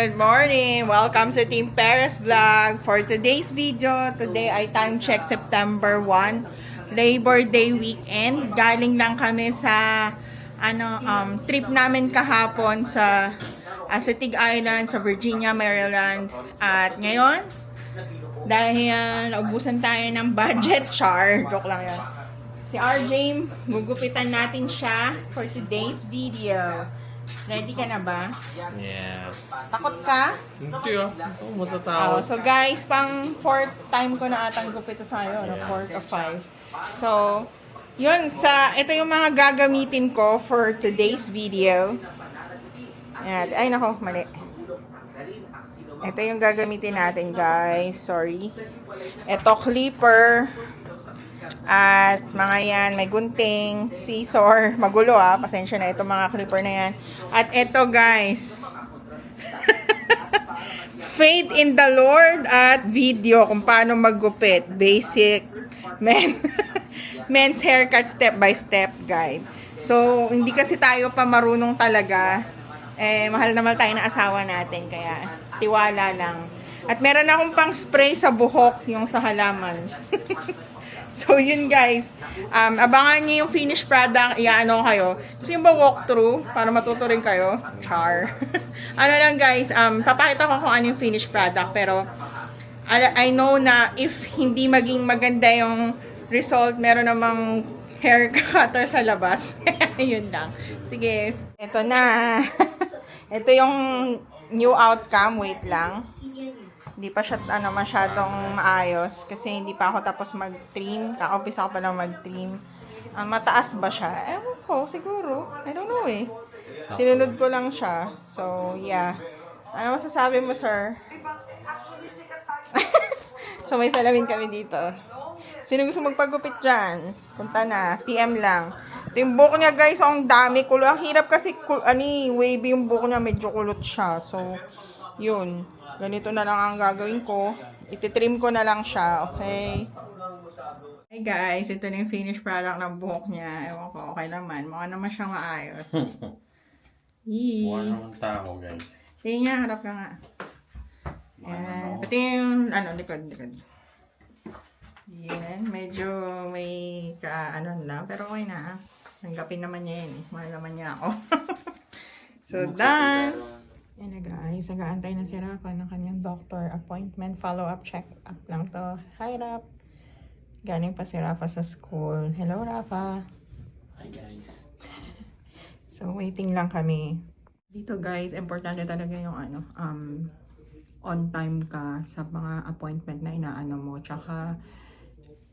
Good morning! Welcome sa Team Paris Vlog. For today's video, today ay time check September 1, Labor Day weekend. Galing lang kami sa ano um, trip namin kahapon sa Asatig Island, sa Virginia, Maryland. At ngayon, dahil naubusan tayo ng budget char, joke lang yun. Si RJ, gugupitan natin siya for today's video. Ready ka na ba? Yeah. Takot ka? Hindi ah. Ito, Oh, matatakot. so guys, pang fourth time ko na atang gupit sa iyo, no? fourth or five. So, yun, sa, ito yung mga gagamitin ko for today's video. Ayan, ay nako, mali. Ito yung gagamitin natin guys, sorry. Ito clipper. At mga yan, may gunting, scissor, magulo ah, pasensya na ito mga clipper na yan. At ito guys, Faith in the Lord at video kung paano maggupit. Basic men men's haircut step by step guide. So, hindi kasi tayo pa marunong talaga. Eh, mahal naman tayo ng asawa natin. Kaya, tiwala lang. At meron akong pang spray sa buhok, yung sa halaman. so, yun guys. Um, abangan niyo yung finished product. Iyaano kayo. Gusto nyo ba walkthrough? Para matuto rin kayo? Char. ano lang guys, um, papakita ko kung ano yung finished product. Pero, I know na if hindi maging maganda yung result, meron namang hair cutter sa labas. Yun lang. Sige. Ito na. Ito yung new outcome. Wait lang. Hindi pa siya ano, masyadong maayos kasi hindi pa ako tapos mag-trim. Kaka-umpisa ko pa lang mag-trim. Ang mataas ba siya? Ewan ko, siguro. I don't know eh. Sinunod ko lang siya. So, yeah. Ano masasabi mo, sir? so, may salamin kami dito. Sino gusto magpagupit dyan? Punta na. PM lang. Ito yung buhok niya, guys. Ang dami. Kulo. Ang hirap kasi, ani, wavy yung buhok niya. Medyo kulot siya. So, yun. Ganito na lang ang gagawin ko. Ititrim ko na lang siya. Okay? Hey guys, ito na yung finished product ng buhok niya. Ewan ko, okay naman. Mukha naman siyang maayos. Yee. Mukha naman tao, guys. Tingnan nga, harap ka nga. Yan. Pati yung, ano, likod, likod. Yan. Medyo may ka, ano na, pero okay na. Tanggapin naman niya yun. eh. Mahal naman niya ako. so, done. Yan na guys. Nag-aantay na si Rafa ng kanyang doctor appointment. Follow-up check-up lang to. Hi, Rap. Galing pa si Rafa sa school. Hello, Rafa. Hi, guys. So, waiting lang kami. Dito guys, importante talaga yung ano, um, on time ka sa mga appointment na inaano mo. Tsaka,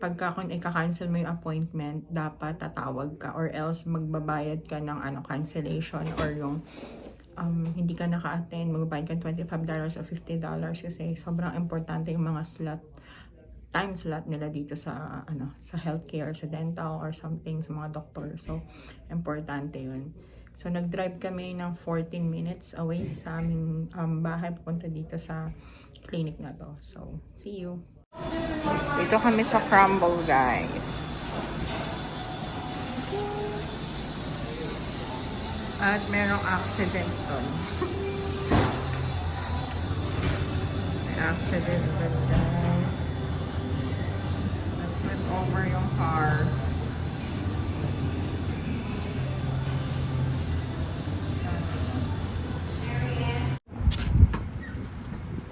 pagka kung ika-cancel mo yung appointment, dapat tatawag ka or else magbabayad ka ng ano, cancellation or yung um, hindi ka naka-attend, magbabayad ka $25 o $50 kasi sobrang importante yung mga slot time slot nila dito sa ano sa healthcare, sa dental or something sa mga doktor. So importante 'yun. So nag-drive kami ng 14 minutes away sa aming um, bahay papunta dito sa clinic na to. So see you. Dito kami sa Crumble, guys. At merong accident doon. May accident doon, guys. Nag-flip over yung car.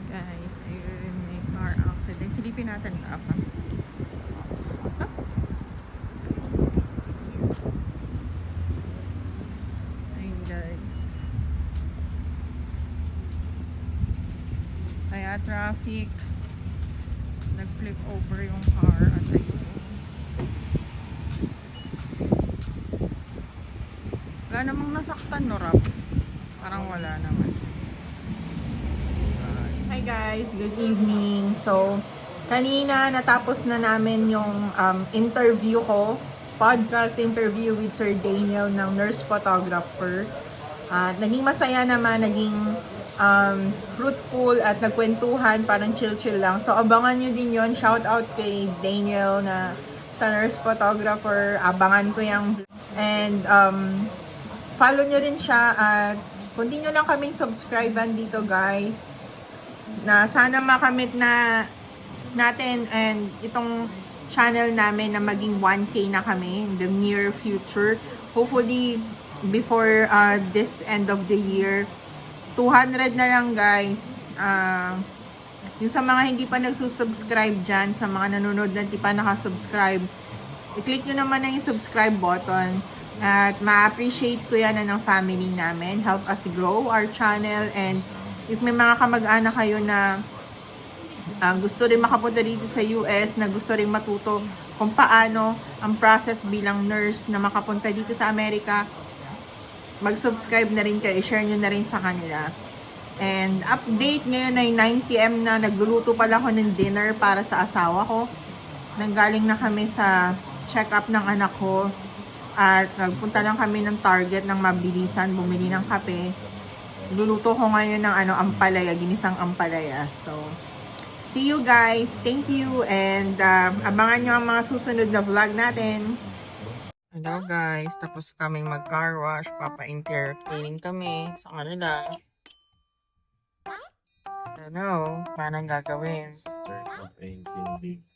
Guys, ayun may car accident. Silipin natin ka pa. Ayun guys. Kaya traffic. Nag-flip over yung car at ayun. Wala namang nasaktan no, Rap? Parang wala naman. Hi guys, good evening. So, kanina natapos na namin yung um, interview ko, podcast interview with Sir Daniel ng nurse photographer. At naging masaya naman, naging um, fruitful at nagkwentuhan, parang chill-chill lang. So, abangan nyo din yon Shout out kay Daniel na sa nurse photographer. Abangan ko yung And um, follow nyo rin siya at continue lang kaming subscribean dito guys. Na sana makamit na natin and itong channel namin na maging 1K na kami in the near future. Hopefully, before uh, this end of the year, 200 na lang guys. Ah, yung sa mga hindi pa nagsusubscribe dyan, sa mga nanonood na hindi pa nakasubscribe, i-click nyo naman na yung subscribe button. At ma-appreciate ko yan ng family namin. Help us grow our channel. And if may mga kamag-anak kayo na ah, gusto rin makapunta dito sa US, na gusto rin matuto kung paano ang process bilang nurse na makapunta dito sa Amerika, mag-subscribe na rin kayo, share nyo na rin sa kanila. And update ngayon ay 9pm na nagluluto pala ako ng dinner para sa asawa ko. Nanggaling na kami sa check-up ng anak ko. At nagpunta lang kami ng Target ng mabilisan, bumili ng kape. Luluto ko ngayon ng ano, ampalaya, ginisang ampalaya. So, see you guys. Thank you. And uh, abangan nyo ang mga susunod na vlog natin. Hello guys, tapos kaming mag-car wash, papa-interior cleaning kami sa kanila. Know, paano gagawin? Start of painting.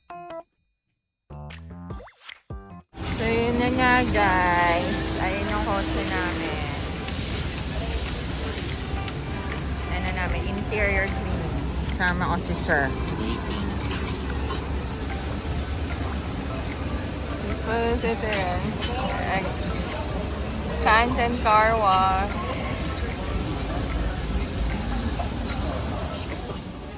So yun na nga guys, ayun yung kotse namin. Ano namin, interior cleaning. Sama ko si Sir. Tapos ito yun. Canton Car Wash.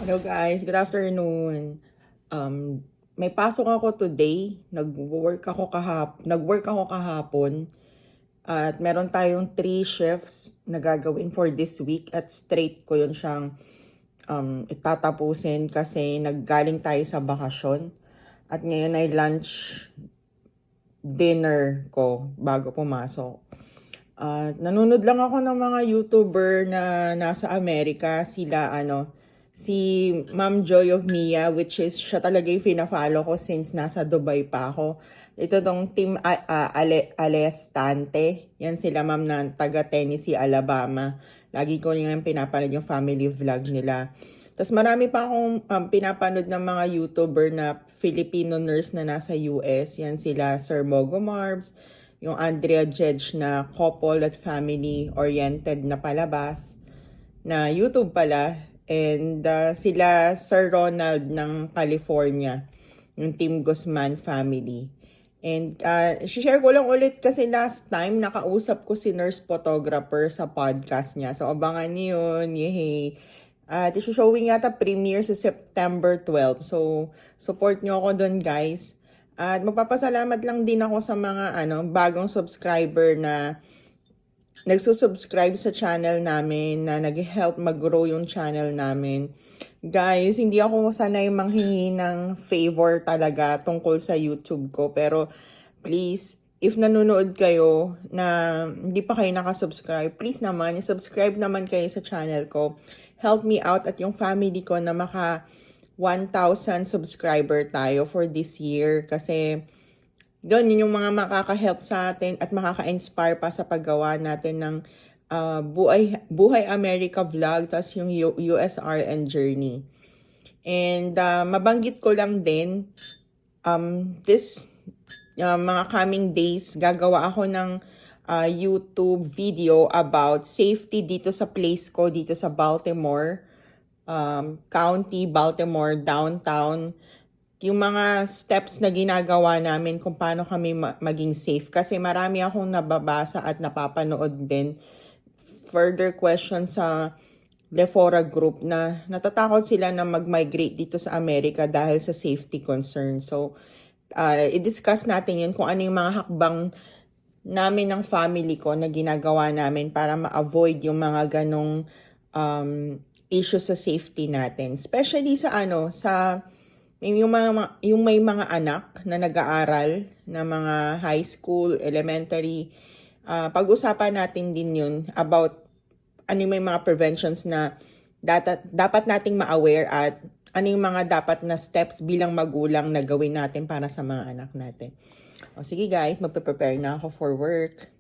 Hello guys, good afternoon. Um, may pasok ako today. Nag-work ako kahap, nag-work ako kahapon. At meron tayong three shifts na gagawin for this week at straight ko yun siyang um, itatapusin kasi naggaling tayo sa bakasyon. At ngayon ay lunch dinner ko bago pumasok. At nanonood lang ako ng mga YouTuber na nasa Amerika. Sila, ano, si Ma'am Joy of Mia, which is siya talaga yung fina-follow ko since nasa Dubai pa ako. Ito tong Team Ale Alestante. Yan sila ma'am na taga Tennessee, Alabama. Lagi ko yung pinapanood yung family vlog nila. Tapos marami pa akong um, pinapanood ng mga YouTuber na Filipino nurse na nasa US. Yan sila Sir Mogo Marbs, yung Andrea Jedge na couple at family oriented na palabas na YouTube pala. And uh, sila Sir Ronald ng California, yung Team Guzman family. And uh, share ko lang ulit kasi last time nakausap ko si nurse photographer sa podcast niya. So abangan niyo yun. Yehey. At uh, showing yata premiere sa September 12. So support niyo ako doon guys. At magpapasalamat lang din ako sa mga ano bagong subscriber na nagsusubscribe sa channel namin na nag-help mag-grow yung channel namin. Guys, hindi ako sanay manghingi ng favor talaga tungkol sa YouTube ko. Pero please, if nanonood kayo na hindi pa kayo nakasubscribe, please naman, subscribe naman kayo sa channel ko. Help me out at yung family ko na maka 1,000 subscriber tayo for this year. Kasi doon, yun yung mga makaka-help sa atin at makaka-inspire pa sa paggawa natin ng uh, buhay, buhay America vlog, tas yung U- USRN journey. And uh, mabanggit ko lang din, um, this uh, mga coming days, gagawa ako ng uh, YouTube video about safety dito sa place ko, dito sa Baltimore um, County, Baltimore, downtown yung mga steps na ginagawa namin kung paano kami ma- maging safe. Kasi marami akong nababasa at napapanood din further questions sa Lefora group na natatakot sila na mag-migrate dito sa Amerika dahil sa safety concern. So, uh, i-discuss natin yun kung ano yung mga hakbang namin ng family ko na ginagawa namin para ma-avoid yung mga ganong um, issues sa safety natin. Especially sa ano, sa yung mga yung may mga anak na nag-aaral na mga high school, elementary, uh, pag-usapan natin din yun about ano yung may mga preventions na dapat, dapat nating ma-aware at ano yung mga dapat na steps bilang magulang na gawin natin para sa mga anak natin. O sige guys, magpe-prepare na ako for work.